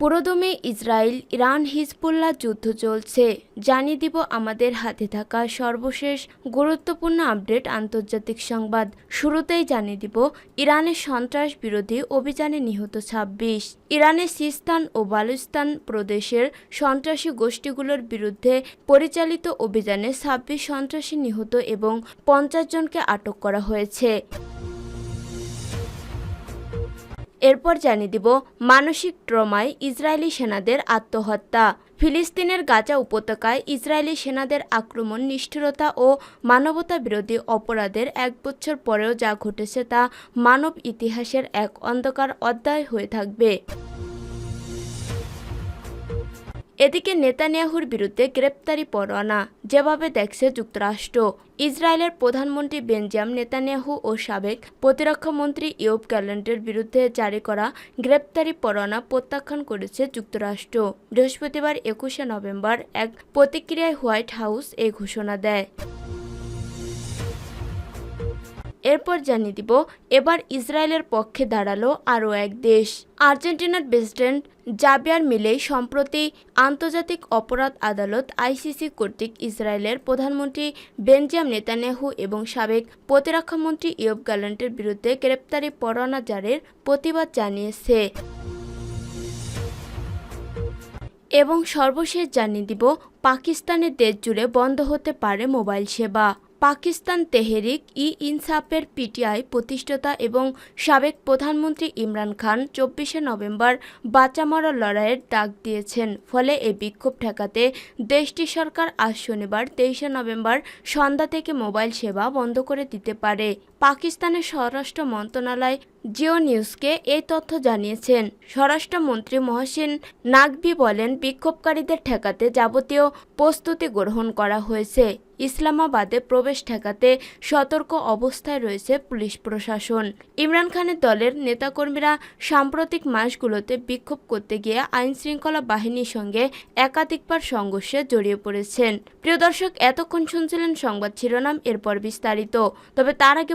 পুরোদমে Israel, Iran, Hezbollah যুদ্ধ চলছে। জানিয়ে দিব আমাদের হাতে থাকা সর্বশেষ গুরুত্বপূর্ণ আপডেট আন্তর্জাতিক সংবাদ। শুরুতেই জানিয়ে দিব, ইরানের সন্ত্রাস বিরোধী অভিযানে নিহত ২৬ ইরানের সিস্তান ও বালুস্তান প্রদেশের সন্ত্রাসী গোষ্ঠীগুলোর বিরুদ্ধে পরিচালিত অভিযানে ২৬ সন্ত্রাসী নিহত এবং পঞ্চাশ জনকে আটক করা হয়েছে। এরপর জানিয়ে দিব, মানসিক ট্রমায় ইসরায়েলি সেনাদের আত্মহত্যা। ফিলিস্তিনের গাজা উপত্যকায় ইসরায়েলি সেনাদের আক্রমণ, নিষ্ঠুরতা ও মানবতা বিরোধী অপরাধের এক বছর পরেও যা ঘটেছে তা মানব ইতিহাসের এক অন্ধকার অধ্যায় হয়ে থাকবে। এদিকে নেতানিয়াহুর বিরুদ্ধে গ্রেপ্তারি পরোয়ানা, যেভাবে দেখছে যুক্তরাষ্ট্র। ইসরায়েলের প্রধানমন্ত্রী বেঞ্জাম নেতানিয়াহু ও সাবেক প্রতিরক্ষামন্ত্রী ইয়োব গ্যালেন্টের বিরুদ্ধে জারি করা গ্রেপ্তারি পরোয়ানা প্রত্যাখ্যান করেছে যুক্তরাষ্ট্র। বৃহস্পতিবার একুশে নভেম্বর এক প্রতিক্রিয়ায় হোয়াইট হাউস এই ঘোষণা দেয়। এরপর জানিয়ে দিব, এবার ইসরায়েলের পক্ষে দাঁড়াল আরও এক দেশ। আর্জেন্টিনার প্রেসিডেন্ট জাবিয়ার মিলেই সম্প্রতি আন্তর্জাতিক অপরাধ আদালত আইসিসি কর্তৃক ইসরায়েলের প্রধানমন্ত্রী বেনজাম নেতানিয়াহু এবং সাবেক প্রতিরক্ষামন্ত্রী ইয়ব গ্যালেন্টের বিরুদ্ধে গ্রেপ্তারি পরোয়ানা জারির প্রতিবাদ জানিয়েছে। এবং সর্বশেষ জানিয়ে দিব, পাকিস্তানের দেশ জুড়ে বন্ধ হতে পারে মোবাইল সেবা। পাকিস্তান তেহরিক ই ইনসাফের পিটিআই প্রতিষ্ঠাতা এবং সাবেক প্রধানমন্ত্রী ইমরান খান চব্বিশে নভেম্বর বাঁচামারা লড়াইয়ের ডাক দিয়েছেন। ফলে এই বিক্ষোভ ঠেকাতে দেশটি সরকার আজ শনিবার তেইশে নভেম্বর সন্ধ্যা থেকে মোবাইল সেবা বন্ধ করে দিতে পারে। পাকিস্তানের স্বরাষ্ট্র মন্ত্রণালয় জিও নিউজকে এই তথ্য জানিয়েছেন। স্বরাষ্ট্রমন্ত্রী মহসিন নাকভি বলেন, বিক্ষোভকারীদের ঠেকাতে যাবতীয় প্রস্তুতি গ্রহণ করা হয়েছে। ইসলামাবাদে প্রবেশ ঠেকাতে সতর্ক অবস্থায় রয়েছে পুলিশ প্রশাসন। ইমরান খানের দলের নেতাকর্মীরা সাম্প্রতিক মাসগুলোতে বিক্ষোভ করতে গিয়ে আইন শৃঙ্খলা বাহিনীর সঙ্গে একাধিকবার সংঘর্ষে জড়িয়ে পড়েছেন। প্রিয় দর্শক, এতক্ষণ শুনছিলেন সংবাদ শিরোনাম, এরপর বিস্তারিত। তবে তার আগে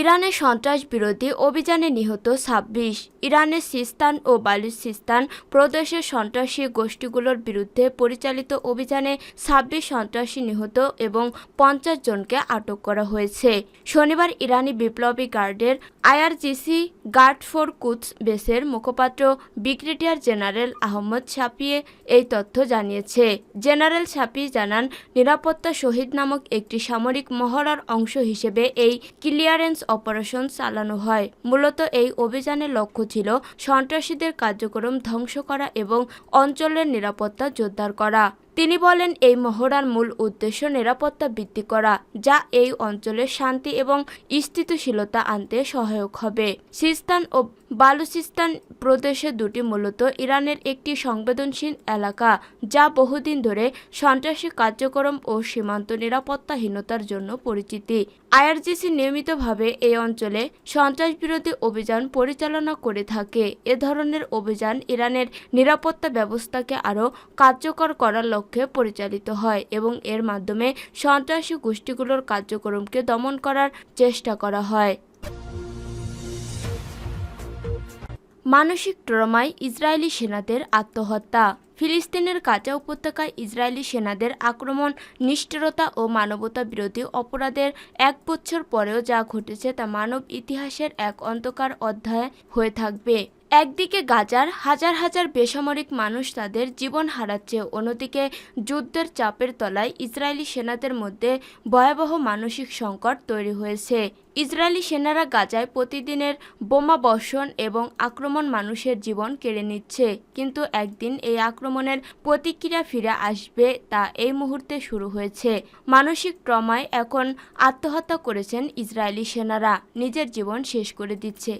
ইরানের সন্ত্রাস বিরোধী অভিযানে নিহত ছাব্বিশ ইরানের সিস্তান ও বালুচিস্তান প্রদেশের সন্ত্রাসী গোষ্ঠীগুলোর বিরুদ্ধে পরিচালিত অভিযানে ছাব্বিশ সন্ত্রাসী নিহত এবং পঞ্চাশ জনকে আটক করা হয়েছে। শনিবার ইরানি বিপ্লবী গার্ডের আইআরজিসি গার্ড ফর কুদস বেসের মুখপাত্র ব্রিগেডিয়ার জেনারেল আহমদ ছাপিয়ে এই তথ্য জানিয়েছে। জেনারেল ছাপি জানান, নিরাপত্তা শহীদ নামক একটি সামরিক মহড়ার অংশ হিসেবে এই ক্লিয়ারেন্স অপারেশন চালানো হয়। মূলত এই অভিযানের লক্ষ্য ছিল সন্ত্রাসীদের কার্যক্রম ধ্বংস করা এবং অঞ্চলের নিরাপত্তা জোরদার করা। তিনি বলেন, এই মহড়ার মূল উদ্দেশ্য নিরাপত্তা বৃদ্ধি করা, যা এই অঞ্চলের শান্তি এবং স্থিতিশীলতা আনতে সহায়ক হবে। সিস্তান ও বালুচিস্তান প্রদেশে দুটি মূলত ইরানের একটি সংবেদনশীল এলাকা, যা বহুদিন ধরে সন্ত্রাসী কার্যক্রম ও সীমান্ত নিরাপত্তাহীনতার জন্য পরিচিতি। আইআরজিসি নিয়মিতভাবে এই অঞ্চলে সন্ত্রাস বিরোধী অভিযান পরিচালনা করে থাকে। এ ধরনের অভিযান ইরানের নিরাপত্তা ব্যবস্থাকে আরও কার্যকর করার লক্ষ্যে পরিচালিত হয় এবং এর মাধ্যমে সন্ত্রাসী গোষ্ঠীগুলোর কার্যক্রমকে দমন করার চেষ্টা করা হয়। মানসিক ট্রমায় ইসরায়েলি সেনাদের আত্মহত্যা। ফিলিস্তিনের গাজা উপত্যকায় ইসরায়েলি সেনাদের আক্রমণ, নিষ্ঠুরতা ও মানবতা বিরোধী অপরাধের এক বছর পরেও যা ঘটেছে তা মানব ইতিহাসের এক অন্ধকার অধ্যায় হয়ে থাকবে। একদিকে গাজার হাজার হাজার বেসামরিক মানুষ তাদের জীবন হারাচ্ছে, অন্যদিকে যুদ্ধের চাপের তলায় ইসরায়েলি সেনাদের মধ্যে ভয়াবহ মানসিক সংকট তৈরি হয়েছে। ইসরায়েলি সেনারা গাজায় প্রতিদিনের বোমা বর্ষণ এবং আক্রমণ মানুষের জীবন কেড়ে নিচ্ছে। কিন্তু একদিন এই আক্রমণের প্রতিক্রিয়া ফিরে আসবে তা এই মুহূর্তে শুরু হয়েছে। মানসিক ট্রমায় এখন আত্মহত্যা করেছেন ইসরায়েলি সেনারা। নিজের জীবন শেষ করে দিচ্ছে।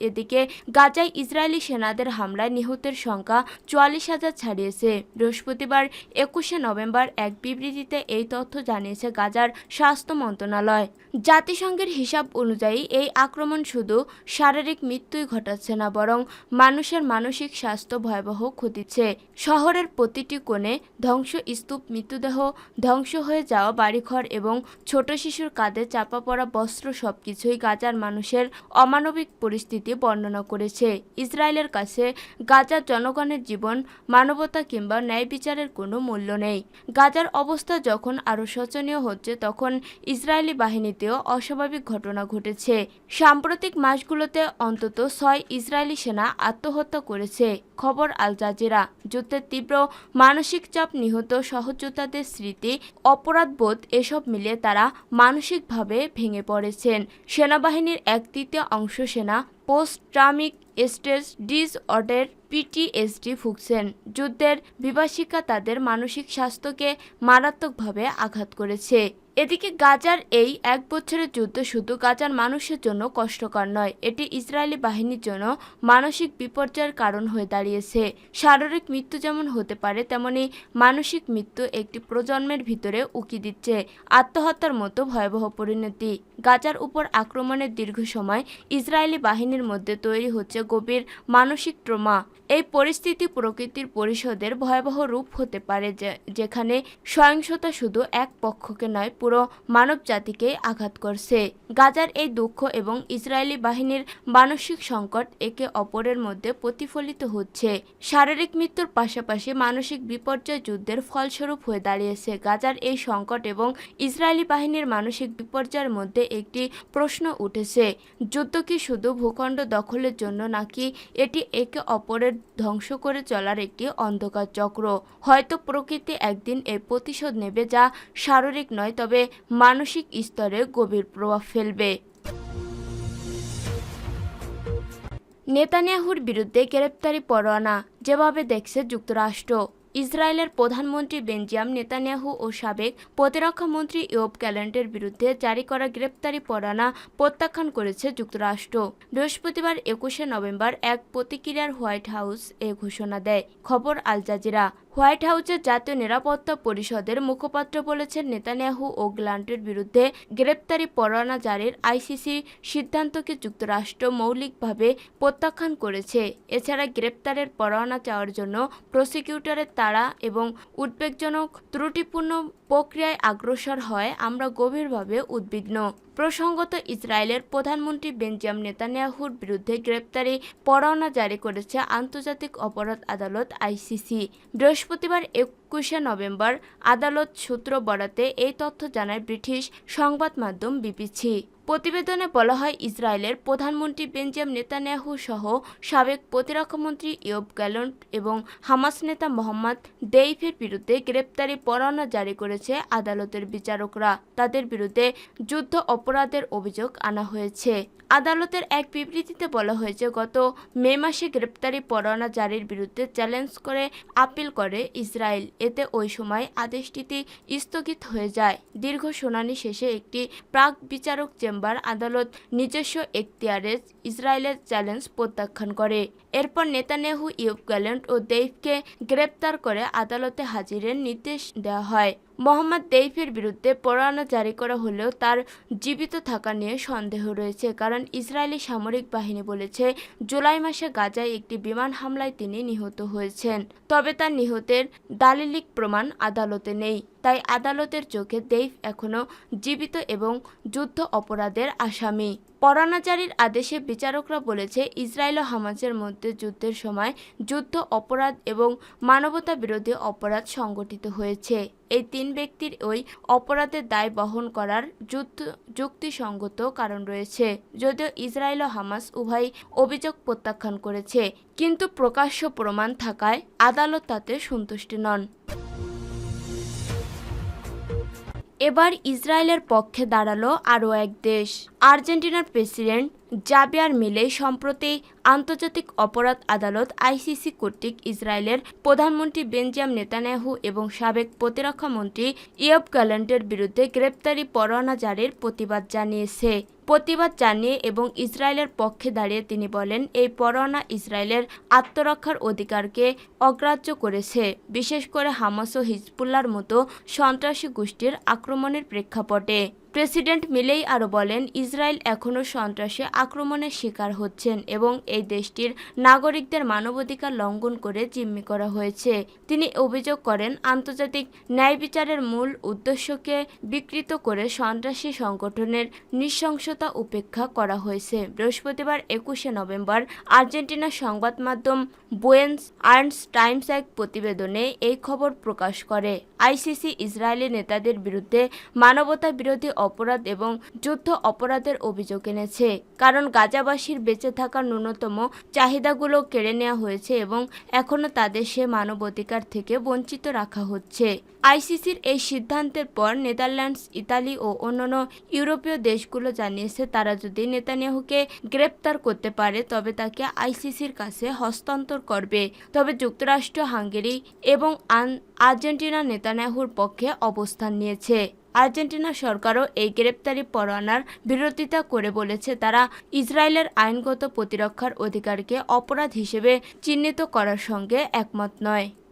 এদিকে গাজায় ইসরায়েলি সেনাদের হামলায় নিহতের সংখ্যা চুয়াল্লিশ হাজার ছাড়িয়েছে। বৃহস্পতিবার একুশে নভেম্বর এক বিবৃতিতে এই তথ্য জানিয়েছে গাজার স্বাস্থ্য মন্ত্রণালয়। জাতিসংঘের অনুযায়ী এই আক্রমণ শুধু শারীরিক মৃত্যুই ঘটাচ্ছে না, বরং মানুষের মানসিক স্বাস্থ্য ভয়াবহ ক্ষতিছে শহরের প্রতিটি কোণে ধ্বংস স্তূপ, মৃতদেহ ধ্বংস হয়ে যাওয়া বাড়িঘর এবং ছোট শিশুর কাঁধে চাপা পড়া বস্ত্র সবকিছুই গাজার মানুষের অমানবিক পরিস্থিতি বর্ণনা করেছে। ইসরায়েলের কাছে গাজার জনগণের জীবন, মানবতা কিংবা ন্যায় বিচারের কোনো মূল্য নেই। গাজার অবস্থা যখন আরও শোচনীয় হচ্ছে, তখন ইসরায়েলি বাহিনীতেও অস্বাভাবিক ঘটনা ঘটেছে। সাম্প্রতিক মাসগুলোতে অন্তত ছয় ইসরায়েলি সেনা আত্মহত্যা করেছে, খবর আল জাজিরা। যুদ্ধের তীব্র মানসিক চাপ নিহত সহযোদ্ধাদের স্মৃতি অপরাধবোধ এসব মিলিয়ে তারা মানসিকভাবে ভেঙে পড়েছেন। সেনাবাহিনীর এক তৃতীয় অংশ সেনা post traumatic stress disorder PTSD ভুগছেন। যুদ্ধের বিভাষিকা তাদের মানসিক স্বাস্থ্যকে মারাত্মকভাবে আঘাত করেছে। এদিকে গাজার এই এক বছরের যুদ্ধ শুধু গাজার মানুষের জন্য কষ্টকর নয়, এটি ইসরায়েলি বাহিনীর জন্য মানসিক বিপর্যয়ের কারণ হয়ে দাঁড়িয়েছে। শারীরিক মৃত্যু যেমন হতে পারে, তেমনি মানসিক মৃত্যু একটি প্রজন্মের ভিতরে উকি দিচ্ছে। আত্মহত্যার মতো ভয়াবহ পরিণতি। গাজার উপর আক্রমণের দীর্ঘ সময় ইসরায়েলি বাহিনীর মধ্যে তৈরি হচ্ছে গভীর মানসিক ট্রমা। এই পরিস্থিতি প্রকৃতির পরিষদের ভয়াবহ রূপ হতে পারে যেখানে সহিংসতা শুধু এক পক্ষকে নয় পুরো মানব জাতিকে আঘাত করছে। গাজার এই দুঃখ এবং ইসরায়েলি বাহিনীর মানসিক সংকট একে অপরের মধ্যে প্রতিফলিত হচ্ছে। শারীরিক মৃত্যুর পাশাপাশি মানসিক বিপর্যয় যুদ্ধের ফলস্বরূপ হয়ে দাঁড়িয়েছে। গাজার এই সংকট এবং ইসরায়েলি বাহিনীর মানসিক বিপর্যয়ের মধ্যে একটি প্রশ্ন উঠেছে, যুদ্ধ কি শুধু ভূখণ্ড দখলের জন্য নাকি এটি একে অপরের ধ্বংস করে চলার একটি অন্ধকার চক্র? হয়তো প্রকৃতি একদিন এর প্রতিশোধ নেবে যা শারীরিক নয়, তবে মানসিক স্তরে গভীর প্রভাব ফেলবে। নেতানিয়াহুর বিরুদ্ধে গ্রেপ্তারি পরোয়ানা যেভাবে দেখছে যুক্তরাষ্ট্র। ইসরায়েলের প্রধানমন্ত্রী বেঞ্জিয়াম নেতানিয়াহু ও সাবেক প্রতিরক্ষা মন্ত্রী ইয়োব ক্যালেন্টের বিরুদ্ধে জারি করা গ্রেপ্তারি পরোয়ানা প্রত্যাখ্যান করেছে যুক্তরাষ্ট্র। বৃহস্পতিবার একুশে নভেম্বর এক প্রতিক্রিয়ার হোয়াইট হাউস এ ঘোষণা দেয়। খবর আল জাজিরা। হোয়াইট হাউসের জাতীয় নিরাপত্তা পরিষদের মুখপাত্র বলেছেন নেতানিয়াহু ও গ্লান্টের বিরুদ্ধে গ্রেপ্তারি পরোয়ানা জারির আইসিসি সিদ্ধান্তকে যুক্তরাষ্ট্র মৌলিকভাবে প্রত্যাখ্যান করেছে। এছাড়া গ্রেপ্তারের পরোয়ানা চাওয়ার জন্য প্রসিকিউটরের তাড়া এবং উদ্বেগজনক ত্রুটিপূর্ণ প্রক্রিয়ায় অগ্রসর হয় আমরা গভীরভাবে উদ্বিগ্ন। প্রসঙ্গত, ইসরায়েলের প্রধানমন্ত্রী বেঞ্জাম নেতানিয়াহুর বিরুদ্ধে গ্রেপ্তারি পরোয়ানা জারি করেছে আন্তর্জাতিক অপরাধ আদালত আইসিসি। বৃহস্পতিবার একুশে নভেম্বর আদালত সূত্র বরাতে এই তথ্য জানায় ব্রিটিশ সংবাদ মাধ্যম বিবিসি। প্রতিবেদনে বলা হয়, ইসরায়েলের প্রধানমন্ত্রী বেঞ্জাম নেতানিয়াহু সহ সাবেক প্রতিরক্ষামন্ত্রী ইয়ব গ্যালন্ট এবং হামাস নেতা মোহাম্মদ দেইফের বিরুদ্ধে গ্রেপ্তারি পরোয়ানা জারি করেছে আদালতের বিচারকরা। তাদের বিরুদ্ধে যুদ্ধ অপরাধের অভিযোগ আনা হয়েছে। আদালতের এক বিবৃতিতে বলা হয়েছে, গত মে মাসে গ্রেপ্তারি পরোয়ানা জারির বিরুদ্ধে চ্যালেঞ্জ করে আপিল করে ইসরায়েল। এতে ওই সময় আদেশটিতে স্থগিত হয়ে যায়। দীর্ঘ শুনানি শেষে একটি প্রাক বিচারক চেম্বার আদালত নিজস্ব এখতিয়ারে ইসরায়েলের চ্যালেঞ্জ প্রত্যাখ্যান করে। এরপর নেতানেহু ইউব গ্যালেন্ট ও দেইফকে গ্রেপ্তার করে আদালতে হাজিরের নির্দেশ দেওয়া হয়। মোহাম্মদ দেইফের বিরুদ্ধে পরোয়ানা জারি করা হলেও তার জীবিত থাকা নিয়ে সন্দেহ রয়েছে, কারণ ইসরায়েলি সামরিক বাহিনী বলেছে, জুলাই মাসে গাজায় একটি বিমান হামলায় তিনি নিহত হয়েছেন। তবে তার নিহতের দালিলিক প্রমাণ আদালতে নেই। তাই আদালতের চোখে দেইফ এখনও জীবিত এবং যুদ্ধ অপরাধের আসামি। পরানাচারীর আদেশে বিচারকরা বলেছে, ইসরায়েল ও হামাসের মধ্যে যুদ্ধের সময় যুদ্ধ অপরাধ এবং মানবতা বিরোধী অপরাধ সংগঠিত হয়েছে। এই তিন ব্যক্তির ওই অপরাধের দায় বহন করার যুদ্ধ, যুক্তিসঙ্গত কারণ রয়েছে। যদিও ইসরায়েল ও হামাস উভয় অভিযোগ প্রত্যাখ্যান করেছে, কিন্তু প্রকাশ্য প্রমাণ থাকায় আদালত তাতে সন্তুষ্ট নন। এবার ইসরায়েলের পক্ষে দাঁড়াল আরও এক দেশ। আর্জেন্টিনার প্রেসিডেন্ট জাবিয়ার মিলে সম্প্রতি আন্তর্জাতিক অপরাধ আদালত আইসিসি কর্তৃক ইসরায়েলের প্রধানমন্ত্রী বেঞ্জাম নেতানিয়াহু এবং সাবেক প্রতিরক্ষামন্ত্রী ইয়ব গ্যালেন্টের বিরুদ্ধে গ্রেপ্তারি পরোয়ানা জারির প্রতিবাদ জানিয়েছে। প্রতিবাদ জানিয়ে এবং ইসরায়েলের পক্ষে দাঁড়িয়ে তিনি বলেন, এই পরোয়ানা ইসরায়েলের আত্মরক্ষার অধিকারকে অগ্রাহ্য করেছে। বিশেষ করে হামাস ও হিজবুল্লার মতো সন্ত্রাসী গোষ্ঠীর আক্রমণের প্রেক্ষাপটে। প্রেসিডেন্ট মিলেই আরও বলেন, ইসরায়েল এখনও সন্ত্রাসী আক্রমণের শিকার হচ্ছেন এবং এই দেশটির নাগরিকদের মানবাধিকার লঙ্ঘন করে জিম্মি করা হয়েছে। তিনি অভিযোগ করেন, আন্তর্জাতিক ন্যায় বিচারের মূল উদ্দেশ্যকে বিকৃত করে সন্ত্রাসী সংগঠনের নৃশংসতা উপেক্ষা করা হয়েছে। বৃহস্পতিবার একুশে নভেম্বর আর্জেন্টিনার সংবাদ মাধ্যম বুয়েন্স আর্নস টাইমস এক প্রতিবেদনে এই খবর প্রকাশ করে। আইসিসি ইসরায়েলি নেতাদের বিরুদ্ধে মানবতা বিরোধী অপরাধ এবং যুদ্ধ অপরাধের অভিযোগ এনেছে। কারণ গাজাবাসীর বেঁচে থাকার ন্যূনতম চাহিদাগুলো কেড়ে নেওয়া হয়েছে এবং এখনও তাদের সে মানবাধিকার থেকে বঞ্চিত রাখা হচ্ছে। আইসিসির এই সিদ্ধান্তের পর নেদারল্যান্ডস, ইতালি ও অন্যান্য ইউরোপীয় দেশগুলো জানিয়েছে, তারা যদি নেতানিয়াহুকে গ্রেপ্তার করতে পারে, তবে তাকে আইসিসির কাছে হস্তান্তর করবে। তবে যুক্তরাষ্ট্র, হাঙ্গেরি এবং আন- আর্জেন্টিনা নেতানাহুর পক্ষে অবস্থান নিয়েছে। আর্জেন্টিনা সরকারও এই গ্রেপ্তারি পরোয়ানার বিরোধিতা করে বলেছে, তারা ইসরায়েলের আইনগত প্রতিরক্ষার অধিকারকে অপরাধ হিসেবে চিহ্নিত করার সঙ্গে একমত নয়।